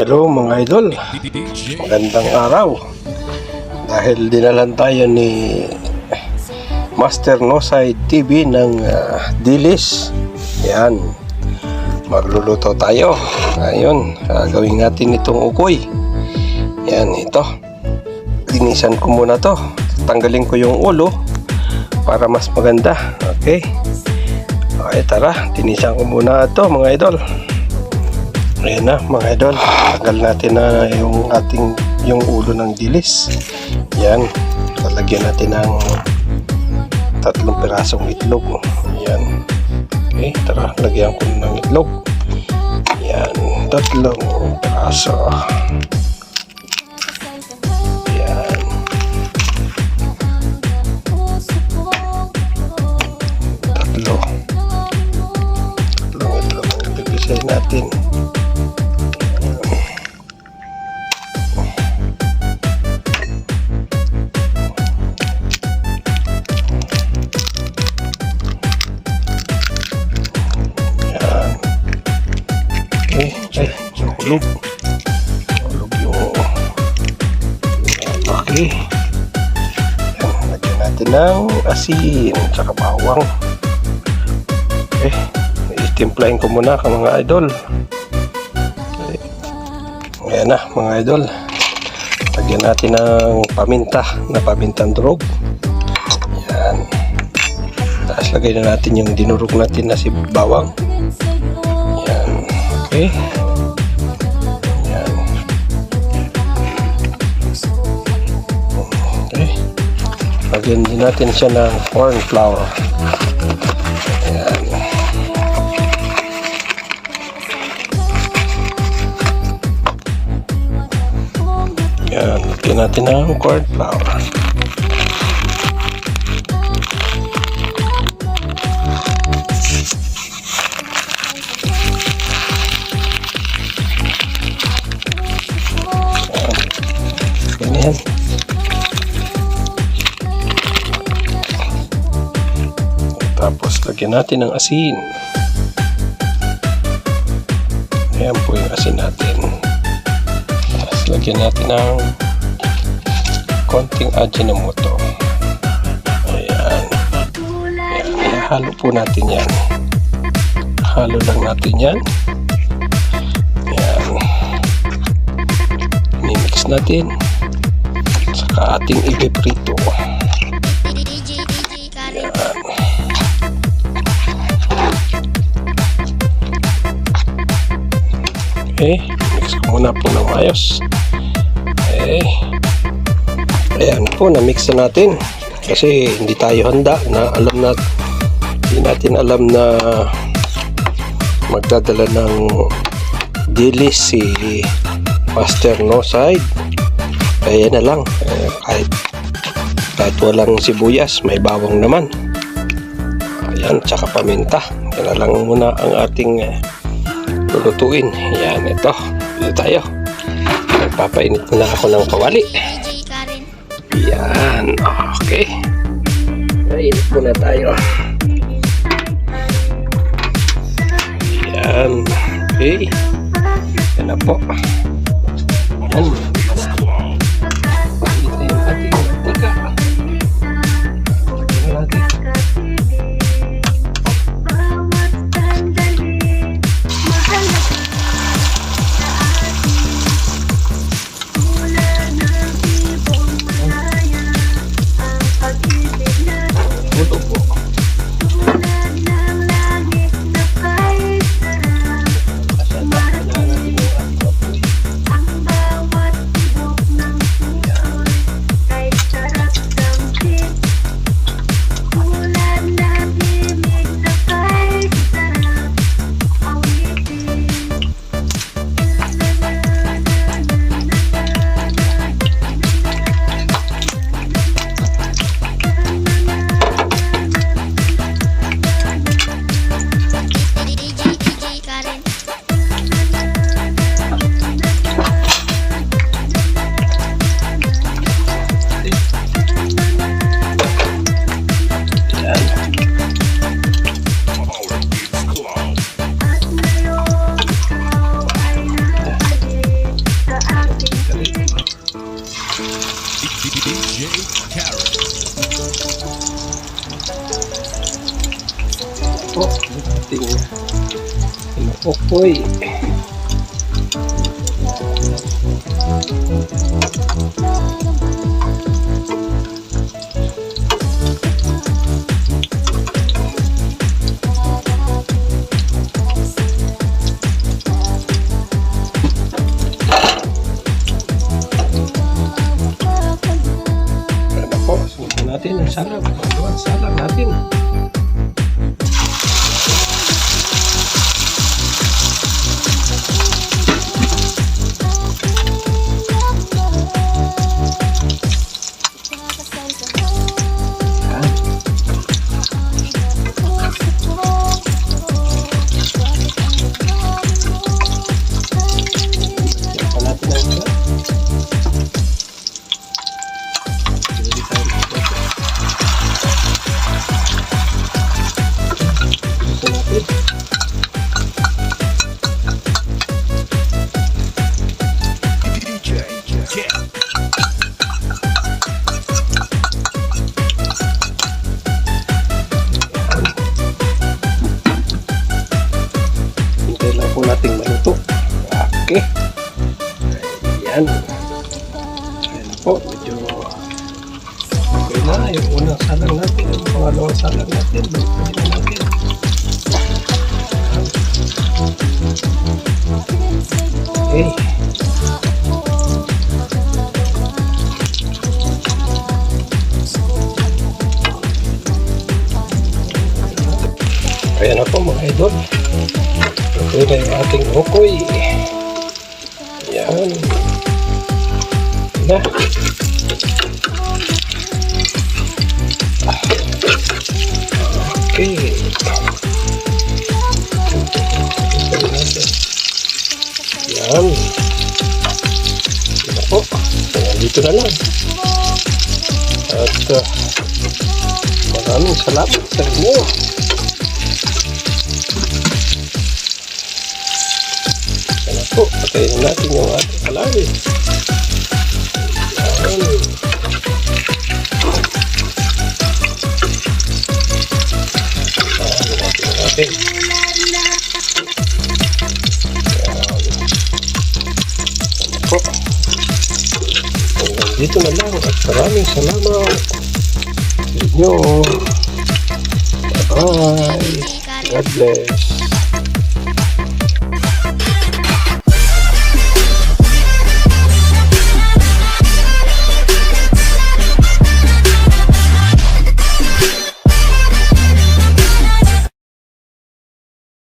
Hello mga idol, magandang araw. Dahil dinalan tayo ni Master Nosai TV ng ah, Dilis. Yan, magluluto tayo. Ayun, gagawin natin itong ukoy. Yan, ito. Linisan ko muna to. Tanggalin ko yung ulo para mas maganda. Okay. Okay, tara. Tinisan ko muna ito mga idol. Ayan na mga idol, tagal natin na yung ating yung ulo ng dilis. Yan, lalagyan natin ng tatlong pirasong itlog. Yan. Okay, tara, lagyan ko ng itlog. Yan, tatlong piraso. Tatlo. Tatlong itlog. Natin. Nahulog. Nahulog yung... Okay. Yan, lagyan natin ng asin tsaka bawang. Okay. Itimplahin ko muna ka mga idol. Ayan na mga idol. Lagyan natin ng paminta na pamintang durog. Yan. Tapos lagay na natin yung dinurog natin na si bawang. Yan. Okay. Lagyan din natin siya ng corn flour. Yan. Yan. Lagyan natin ng corn flour. Lagyan natin ng asin. Ayan po yung asin natin. Tapos lagyan natin ng konting ajinomoto. Ayan. Ayan. Ihalo po natin yan. Halo lang natin yan. Ayan. Mimix natin. Saka ating ipiprito. DJ, Okay, mix ko muna po ng ayos. Okay. Ayan po, na-mix na natin. Kasi hindi tayo handa na alam na hindi natin alam na magdadala ng dilis si Master No Side. Kaya na lang, eh, kahit, kahit walang sibuyas, may bawang naman. Ayan, tsaka paminta. Yan lang muna ang ating eh, lulutuin. Yan, ito. Dito tayo. Nagpapainit muna ako ng kawali. Yan, okay. Mainit muna tayo. Yan, okay. Yan na po. Yan. DJ Karen. po ating inuukoy Ano natin ang salad. Ang salad natin. Yan Ayan. Ayan po. Medyo okay na. Yung unang salang natin. Yung pangalawang salang natin. Na natin. Okay. Ayan na po mga idol. Ito na yung ating okoy. Yan. Na. Okay. Yan. Ayan, dito na lang. At uh, maraming salamat sa inyo. Ano po, patayin natin yung ating kalawin. Natin dito na lang at maraming salamat sa inyo. Bye-bye. God bless.